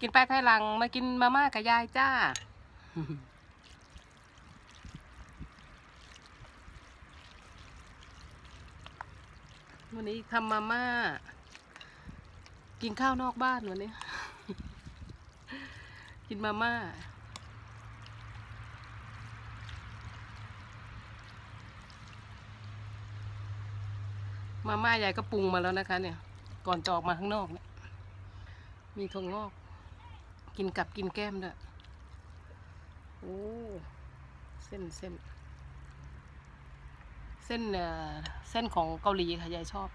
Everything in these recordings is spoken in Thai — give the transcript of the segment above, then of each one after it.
กินไปไทยหลังมากินมาม่ากับยายจ้า วันนี้ทำมาม่า กินข้าวนอกบ้านวันนี้ กินมาม่ามาม่ายายก็ปรุงมาแล้วนะคะ เนี่ย ก่อนจะออกมาข้างนอกเนี่ยมีถั่วงอก กินกับกินแก้มด้วยโอ้เส้นเส้น เส้นเอ่อเส้นของเกาหลีค่ะยายชอบ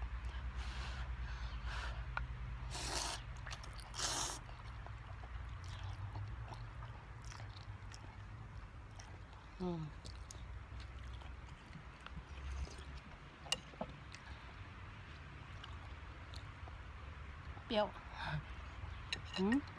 อืมเปรี้ยวหืม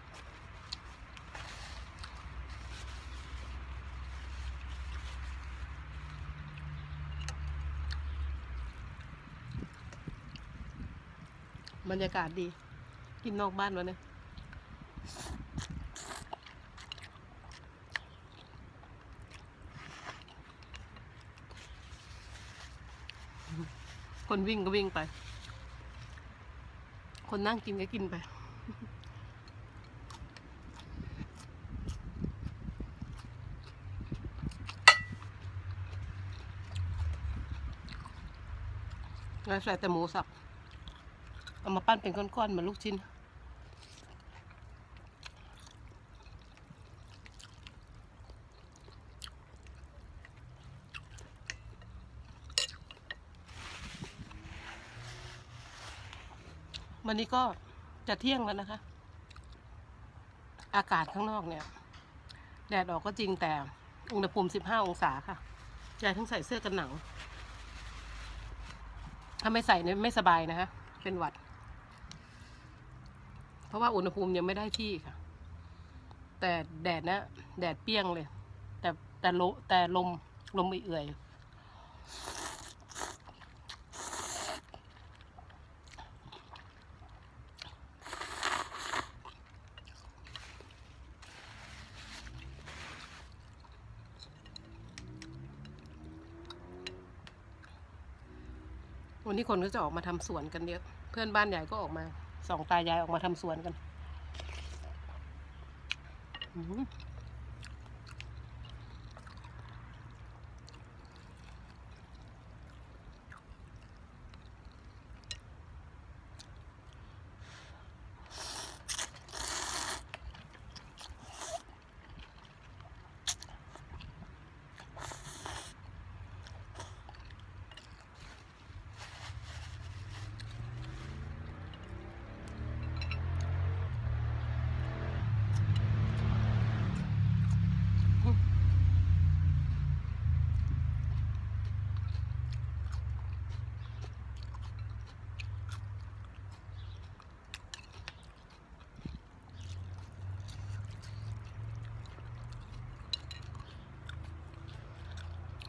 บรรยากาศดี กินนอกบ้านวะเนี่ยคนวิ่งก็วิ่งไป คนนั่งกินก็กินไป แล้วใส่แต่หมูสับ เอามาปั้นเป็นก้อนๆเหมือนลูกชิ้นวันนี้ก็จะเที่ยงแล้วนะคะ อากาศข้างนอกเนี่ย แดดออกก็จริงแต่อุณหภูมิ15องศาค่ะยายทั้งใส่เสื้อกันหนาวถ้าไม่ใส่เนี่ยไม่สบายนะคะ เป็นหวัด ราะว่าอุณหภูมิยังไม่ได้ที่ค่ะ แต่แดดนะแดดเปี้ยงเลย แต่แต่ลมแต่ลมลมเอื่อยวันนี้คนก็จะออกมาทำสวนกันเยอะ เพื่อนบ้านใหญ่ก็ออกมา สองตายายออกมาทำสวนกัน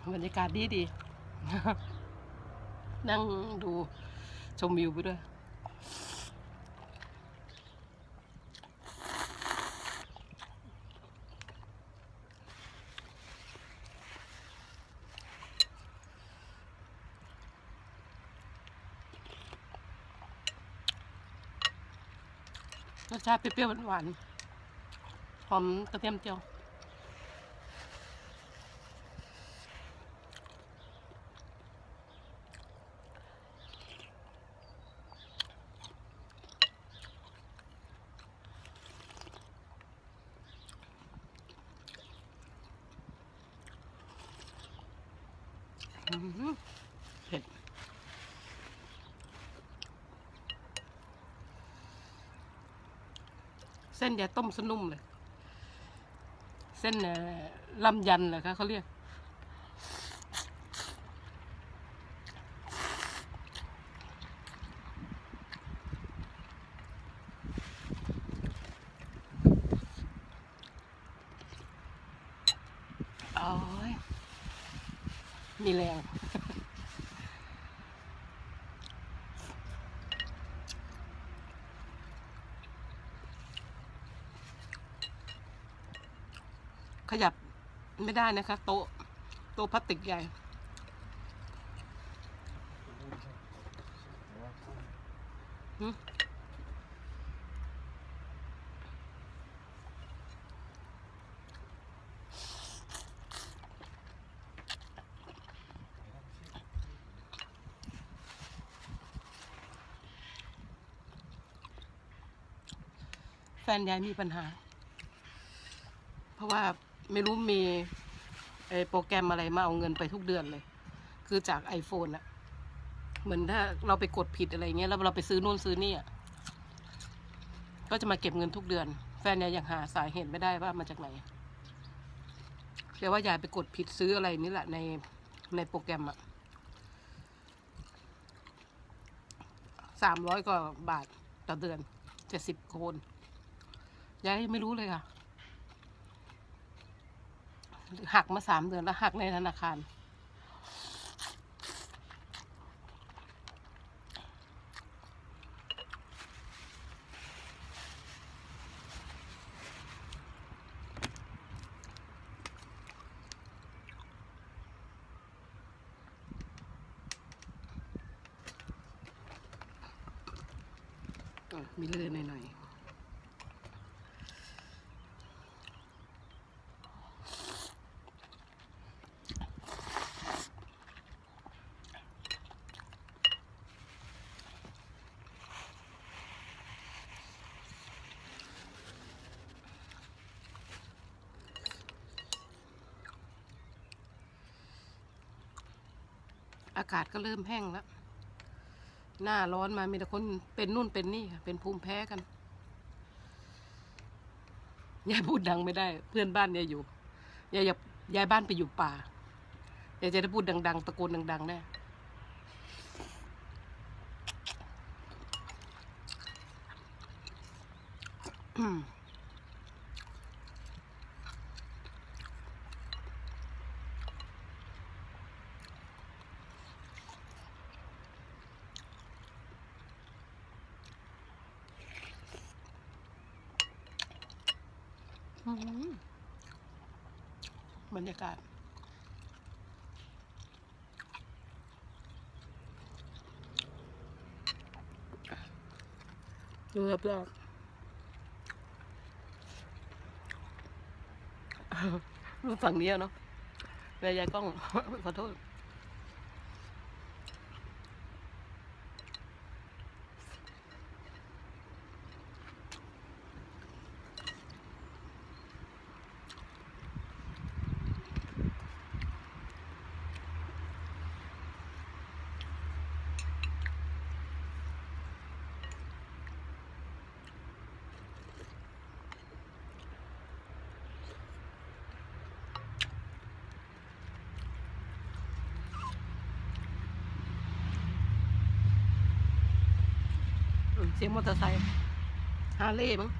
อื้อหือรรยากาศดีดี นั่งดูชมวิวไปด้วย รสชาติเปรี้ยวๆหวานๆหอมกระเทียมเจียว เผ็ดเส้นยาต้มสนุ่มเลย เส้นลำยันเหรอคะเขาเรียก มีแรงขยับไม่ได้นะคะ โต๊ะโต๊ะพลาสติกใหญ่อืม ฟนยายมีปัญหา เพราะว่าไม่รู้มีไอโปรแกรมอะไรมาเอาเงินไปทุกเดือนเลย คือจาก iPhone อะเหมือนถ้าเราไปกดผิดอะไรเงี้ยแล้วเราไปซื้อนู่นซื้อนี่อะก็จะมาเก็บเงินทุกเดือน แฟนยายยังหาสาเหตุไม่ได้ว่ามาจากไหนแต่ว่ายายไปกดผิดซื้ออะไรนี่แหละในในโปรแกรมอะสามร้อยกว่าบาทต่อเดือนเจ็ดสิบคน ยายไม่รู้เลยค่ะ หักมาสามเดือนแล้วหักในธนาคาร มีเลือดหน่อยๆ อากาศก็เริ่มแห้งแล้ว หน้าร้อนมามีแต่คนเป็นนู่นเป็นนี่ค่ะเป็นภูมิแพ้กันยายพูดดังไม่ได้ เพื่อนบ้านยายอยู่ยายอยากยายบ้านไปอยู่ป่ายายจะได้พูดดัง ๆ ตะโกนดังๆแน่อืม บรรยากาศ ดูรอบๆดูฝั่งนี้เนาะแม่ยายกล้องขอโทษ เสียงมอเตอร์ไซค์ฮาร์เลย์มั้ง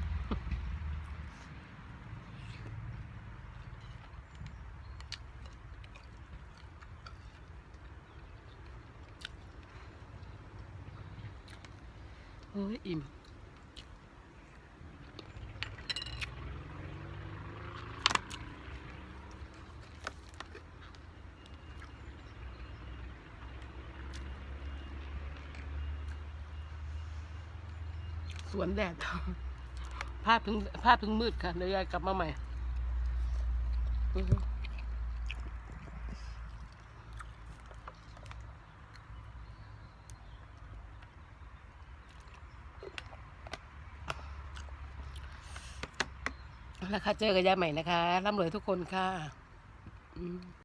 เฮ้ยอิ่ม สวนแดดภาพถึงภาพถึงมืดค่ะเดี๋ยวยายกลับมาใหม่อือฮึเอาค่ะเจอกับยายใหม่นะคะร่ำรวยทุกคนค่ะ